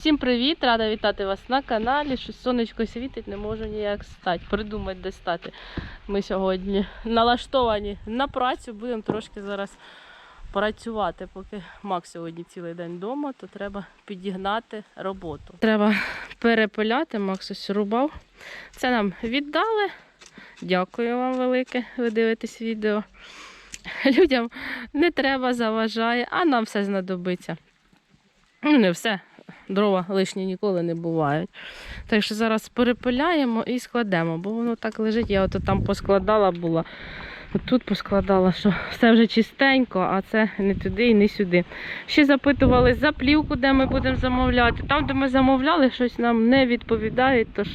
Всім привіт! Рада вітати вас на каналі. Щось сонечко світить, не можу ніяк стати. Придумати, де стати. Ми сьогодні налаштовані на працю. Будемо трошки зараз працювати. Поки Макс сьогодні цілий день вдома, то треба підігнати роботу. Треба перепиляти, Макс ось рубав. Це нам віддали. Дякую вам велике. Ви дивитесь відео. Людям не треба, заважає, а нам все знадобиться. Ну, не все. Дрова лишні ніколи не бувають. Так що зараз перепиляємо і складемо, бо воно так лежить. Я ото там поскладала була. От тут поскладала, що все вже чистенько, а це не туди і не сюди. Ще запитували за плівку, де ми будемо замовляти. Там, де ми замовляли, щось нам не відповідають, тож,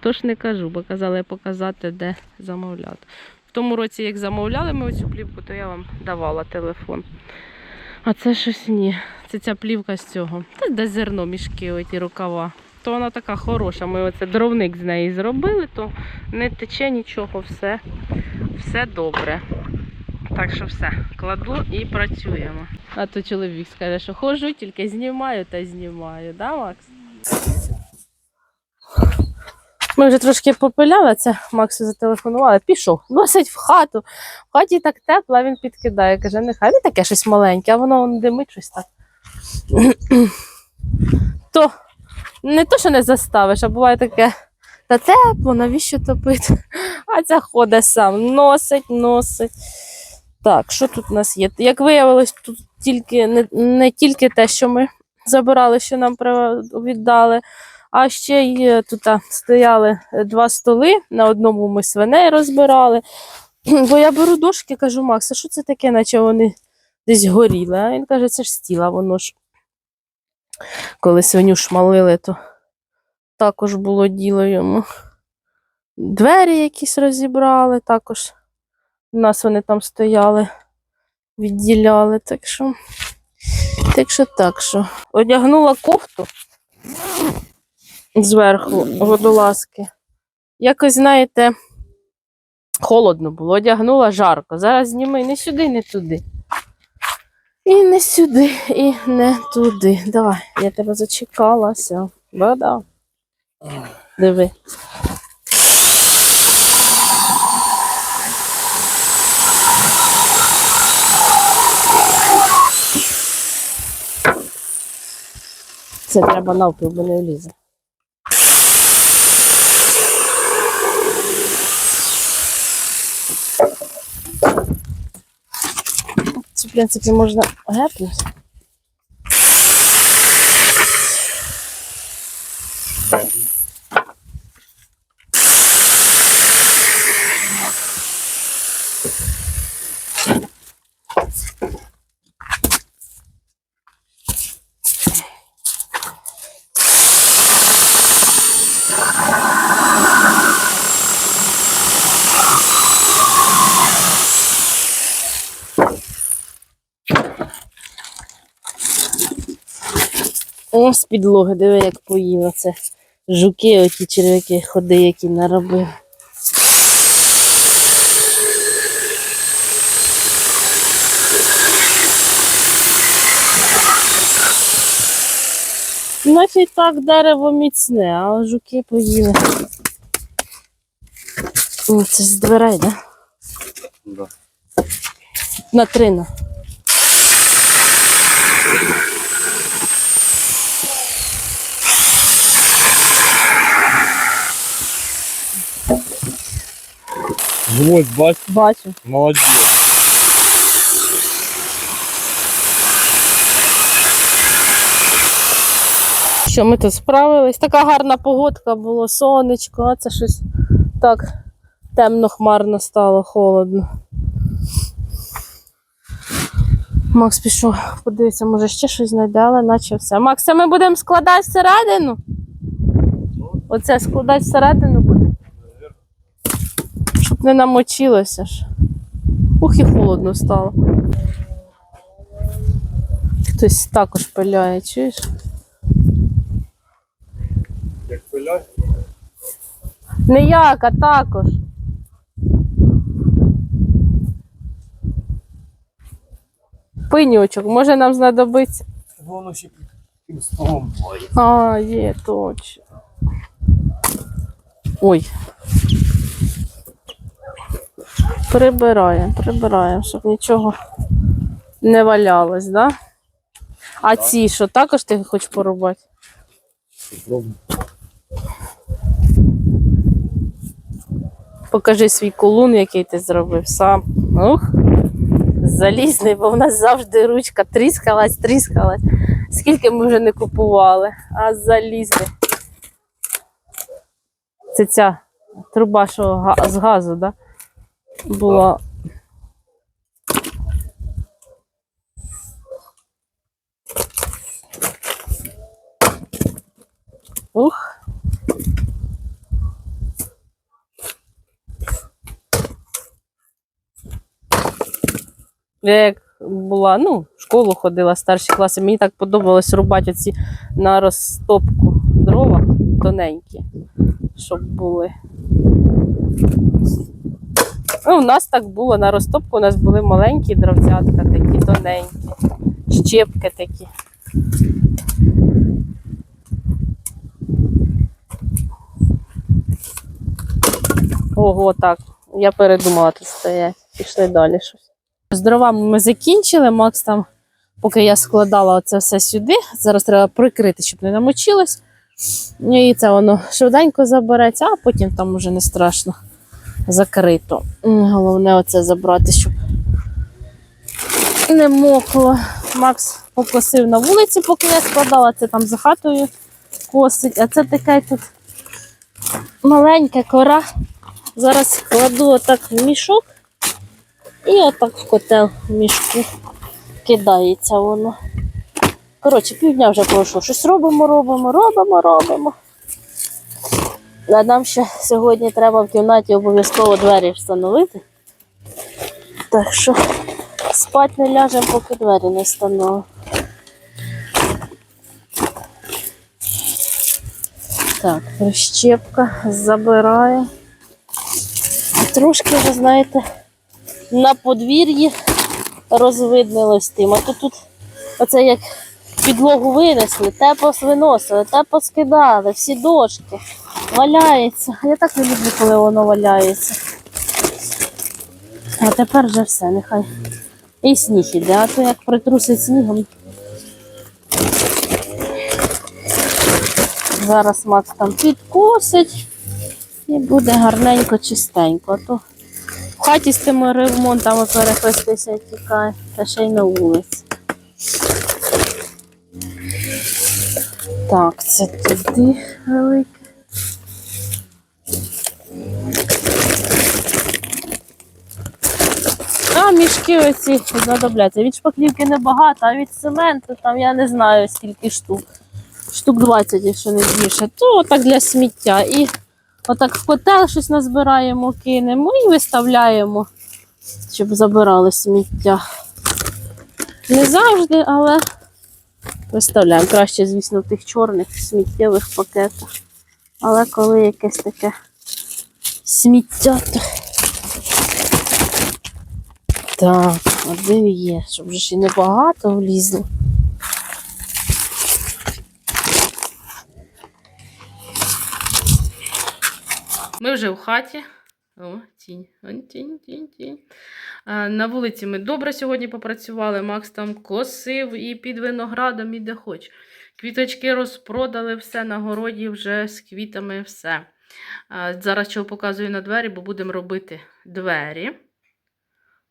тож не кажу, бо казали показати, де замовляти. В тому році, як замовляли ми оцю плівку, то я вам давала телефон. А це щось ні. Це ця плівка з цього. Та де зерно, мішки, оті рукава. То вона така хороша. Ми оце дровник з неї зробили, то не тече нічого, все, все добре. Так що все, кладу і працюємо. А то чоловік скаже, що ходжу, тільки знімаю та знімаю, да, Макс? Ми вже трошки попиляли, це Максу зателефонували, пішов, носить в хату. В хаті так тепло, а він підкидає. Каже, нехай не таке щось маленьке, а воно он димить щось так. То не то, що не заставиш, а буває таке. Та тепло, навіщо топити? А ця ходить сам, носить, носить. Так, що тут у нас є? Як виявилось, тут тільки не, не тільки те, що ми забирали, що нам віддали, а ще й е, тут стояли е, два столи. На одному ми свиней розбирали. Бо я беру дошки, кажу, Макс, а що це таке, наче вони десь горіли? А він каже, це ж стіла, воно ж. Коли свиню шмалили, то також було діло йому. Двері якісь розібрали, також у нас вони там стояли, відділяли. Так що, так що, так що. Одягнула кофту зверху водолазки. Якось, знаєте, холодно було, одягнула жарко. Зараз зніми не сюди, не туди. І не сюди, і не туди. Давай, я тебе зачекалася. Да-да. Диви. Це треба навпіл, бо не влізе. Принципі, можна гепнути. О, з підлоги, диви, як поїла це. Жуки, оті черв'яки, ходи, які наробив. Наче так дерево міцне, а жуки поїли. О, це з дверей, да? Да. На трина. Вот, бач, Бачу. молодец. Що ми тут справились? Така гарна погодка було, сонечко, а це щось так темно хмарно стало, холодно. Макс пішов, подивися, може ще щось знайде, але наче все. Макс, це ми будемо складати всередину? Оце складати всередину? Щоб не намочилося ж. Ух, і холодно стало. Хтось також пиляє, чуєш? Як пиляй. Не як, а також. Пеньочок, може нам знадобиться. Воно ще Тим столом. А, є, точно. Ой. Прибираємо, прибираємо, щоб нічого не валялось, да? А ці що, також ти хочеш порубати? Попробуй. Покажи свій колун, який ти зробив сам. Ух, залізний, бо в нас завжди ручка тріскалась, тріскалась. Скільки ми вже не купували, а залізний. Це ця труба, що з газу, да? Була. Ух. Я як була, ну, в школу ходила, старші класи, мені так подобалось рубати оці на розтопку дрова тоненькі, щоб були. Ну, у нас так було на розтопку, у нас були маленькі дровцятка, такі тоненькі, щепки такі. Ого, так. Я передумала тут стоять. Пішли далі щось. З дровами ми закінчили. Макс там, поки я складала це все сюди. Зараз треба прикрити, щоб не намочилось. І це воно швиденько забереться, а потім там уже не страшно закрито. Головне оце забрати, щоб не мокло. Макс покосив на вулиці, поки я складала, це там за хатою косить. А це таке тут маленька кора. Зараз кладу отак в мішок. І отак в котел в мішку кидається воно. Коротше, півдня вже пройшло. Щось робимо, робимо, робимо, робимо. А нам ще сьогодні треба в кімнаті обов'язково двері встановити. Так що спати не ляжемо, поки двері не встановимо. Так, прищепка забирає. Трошки, ви знаєте, на подвір'ї розвиднилось тим. А то тут оце як підлогу винесли, те посвиносили, те поскидали, всі дошки. Валяється. Я так не люблю, коли воно валяється. А тепер вже все, нехай. І сніг іде, а то як притрусить снігом. Зараз Макс там підкосить і буде гарненько, чистенько. А то в хаті з тими ремонтами перехрестися тікає, та ще й на вулиці. Так, це туди велике. Мішки оці знадобляться. Від шпаклівки небагато, а від цементу там я не знаю скільки штук. Штук 20, якщо не більше. То так для сміття. І отак в котел щось назбираємо, кинемо і виставляємо, щоб забирали сміття. Не завжди, але виставляємо. Краще, звісно, в тих чорних сміттєвих пакетах. Але коли якесь таке сміття, то. Так, один є, щоб вже і небагато влізло. Ми вже в хаті. О, тінь. Тінь, тінь, тінь. На вулиці ми добре сьогодні попрацювали. Макс там косив і під виноградом, і де хоч. Квіточки розпродали все на городі вже з квітами, все. Зараз чого показую на двері, бо будемо робити двері.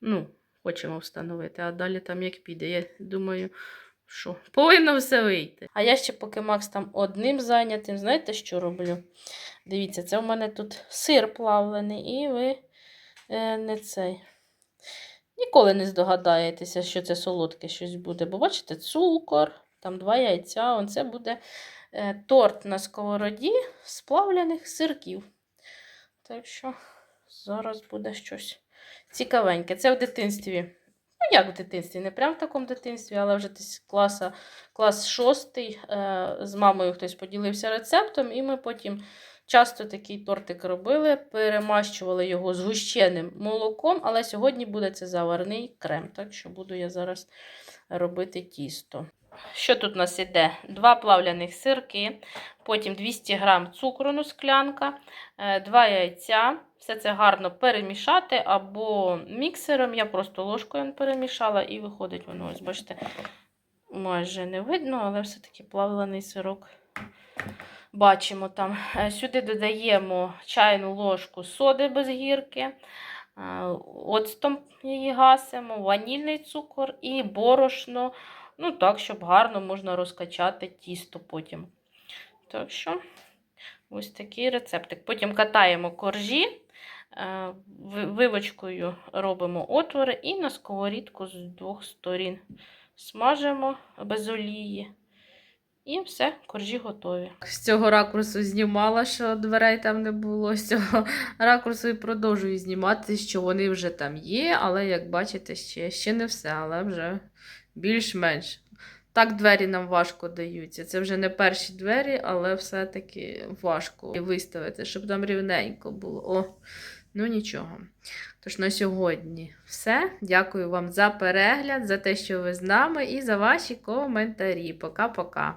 Ну, хочемо встановити, а далі там як піде. Я думаю, що повинно все вийти. А я ще, поки Макс там одним зайнятим, знаєте, що роблю? Дивіться, це в мене тут сир плавлений, і ви е, не цей. Ніколи не здогадаєтеся, що це солодке щось буде. Бо бачите, цукор, там два яйця. Он це буде е, торт на сковороді з плавлених сирків. Так що зараз буде щось цікавеньке. Це в дитинстві. Ну, як в дитинстві, не прям в такому дитинстві, але вже десь класа, клас шостий. Е, з мамою хтось поділився рецептом, і ми потім часто такий тортик робили, перемащували його згущеним молоком, але сьогодні буде це заварний крем. Так що буду я зараз робити тісто. Що тут у нас іде? Два плавляних сирки, потім 200 грам цукру, ну, склянка, е, два яйця. Все це гарно перемішати або міксером. Я просто ложкою перемішала і виходить воно. Ось, бачите, майже не видно, але все-таки плавлений сирок. Бачимо там. Е, Сюди додаємо чайну ложку соди без гірки, е, оцтом її гасимо, ванільний цукор і борошно. Ну так, щоб гарно можна розкачати тісто потім. Так що, ось такий рецептик. Потім катаємо коржі, вивочкою робимо отвори і на сковорідку з двох сторін смажимо без олії. І все, коржі готові. З цього ракурсу знімала, що дверей там не було. З цього ракурсу і продовжую знімати, що вони вже там є, але як бачите, ще, ще не все, але вже більш-менш. Так двері нам важко даються. Це вже не перші двері, але все-таки важко виставити, щоб там рівненько було. О, ну нічого. Тож на сьогодні все. Дякую вам за перегляд, за те, що ви з нами, і за ваші коментарі. Пока-пока.